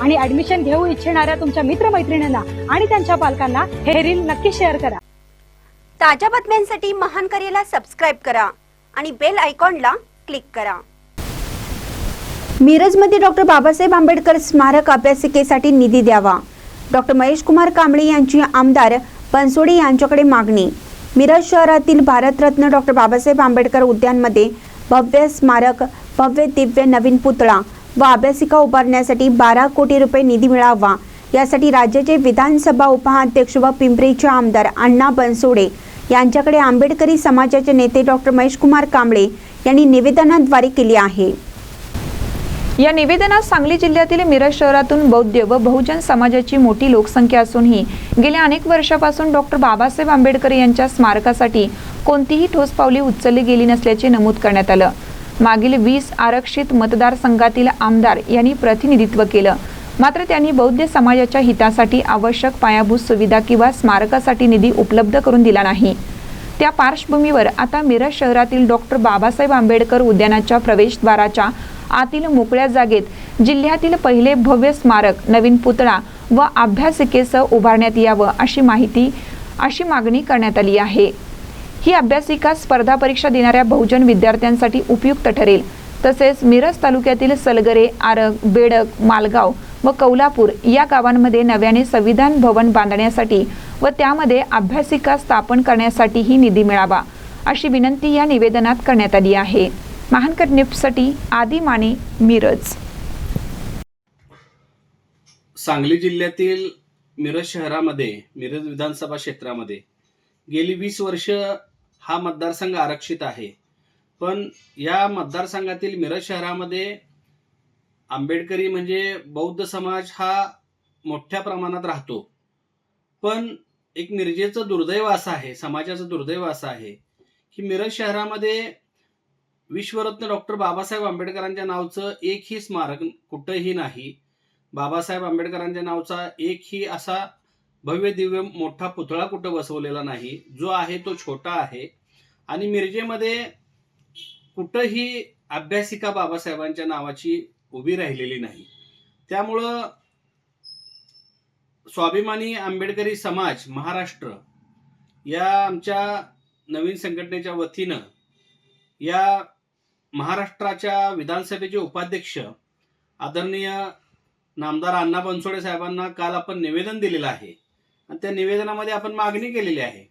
आणि ऍडमिशन घेऊ इच्छिणाऱ्या तुमच्या मित्रमैत्रिणींना आणि त्यांच्या पालकांना हे रील नक्की शेअर करा. ताज्या बातम्यांसाठी महान करेला सबस्क्राईब करा आणि बेल आयकॉनला क्लिक करा. मिरजमध्ये डॉक्टर बाबासाहेब आंबेडकर स्मारक अभ्यासिकेसाठी निधी द्यावा. डॉक्टर महेश कुमार कांबळे यांची आमदार बनसोडे यांच्याकडे मागणी. मिरज शहरातील भारतरत्न डॉक्टर बाबासाहेब आंबेडकर उद्यानमध्ये भव्य स्मारक भव्य दिव्य नवीन पुतळा व अभ्यासिका उभारण्यासाठी बारा कोटी रुपये निधी मिळावा. यासाठी राज्याचे विधानसभा उपाध्यक्ष व पिंपरीचे आमदार अण्णा बनसोडे यांच्याकडे आंबेडकरी समाजाचे नेते डॉक्टर महेशकुमार कांबळे यांनी निवेदनाद्वारे केली आहे. या निवेदनात सांगली जिल्ह्यातील मिरज शहरातून बौद्ध व बहुजन समाजाची मोठी लोकसंख्या असूनही गेल्या अनेक वर्षापासून डॉक्टर बाबासाहेब आंबेडकर यांच्या स्मारकासाठी कोणतीही ठोस पावले उचलली गेली नसल्याचे नमूद करण्यात आलं. मागील वीस आरक्षित मतदारसंघातील आमदार यांनी प्रतिनिधित्व केलं. मात्र त्यांनी बौद्ध समाजाच्या हितासाठी आवश्यक पायाभूत सुविधा किंवा स्मारकासाठी निधी उपलब्ध करून दिला नाही. त्या पार्श्वभूमीवर आता मिरज शहरातील डॉक्टर बाबासाहेब आंबेडकर उद्यानाच्या प्रवेशद्वाराच्या आतील मोकळ्या जागेत जिल्ह्यातील पहिले भव्य स्मारक नवीन पुतळा व अभ्यासिकेसह उभारण्यात यावं अशी माहिती अशी मागणी करण्यात आली आहे. ही अभ्यासिका स्पर्धा परीक्षा देणाऱ्या बहुजन विद्यार्थ्यांसाठी उपयुक्त ठरेल. तसेच मिरज तालुक्यातील सलगरे आरग बेडक मालगाव व कौलापूर या गावांमध्ये नव्याने संविधान भवन बांधण्यासाठी व त्यामध्ये अभ्यासिका स्थापन करण्यासाठीही निधी मिळावा अशी विनंती या निवेदनात करण्यात आली आहे. महानकर न्यूजसाठी आदी माने मिरज. सांगली जिल्ह्यातील मिरज शहरामध्ये मिरज विधानसभा क्षेत्रामध्ये गेली वीस वर्ष हा मतदारसंघ आरक्षित आहे. पण या मतदारसंघातील मिरज शहरामध्ये आंबेडकरी म्हणजे बौद्ध समाज हा मोठ्या प्रमाणात राहतो. पण एक मिरजेचं दुर्दैव असं आहे समाजाचं दुर्दैव असं आहे की मिरज शहरामध्ये विश्वरत्न डॉक्टर बाबासाहेब आंबेडकरांच्या नावचं एकही स्मारक कुठंही नाही. बाबासाहेब आंबेडकरांच्या नावचा एकही असा भव्य दिव्य मोठा पुतळा कुठं बसवलेला नाही. जो आहे तो छोटा आहे. आणि मिरजेमध्ये कुठंही अभ्यासिका बाबासाहेबांच्या नावाची उभी राहिलेली नाही. त्यामुळं स्वाभिमानी आंबेडकरी समाज महाराष्ट्र या आमच्या नवीन संघटनेच्या वतीनं या महाराष्ट्राच्या विधानसभेचे उपाध्यक्ष आदरणीय नामदार अण्णा बनसोडे साहेबांना काल आपण निवेदन दिलेलं आहे. आणि त्या निवेदनामध्ये आपण मागणी केलेली आहे.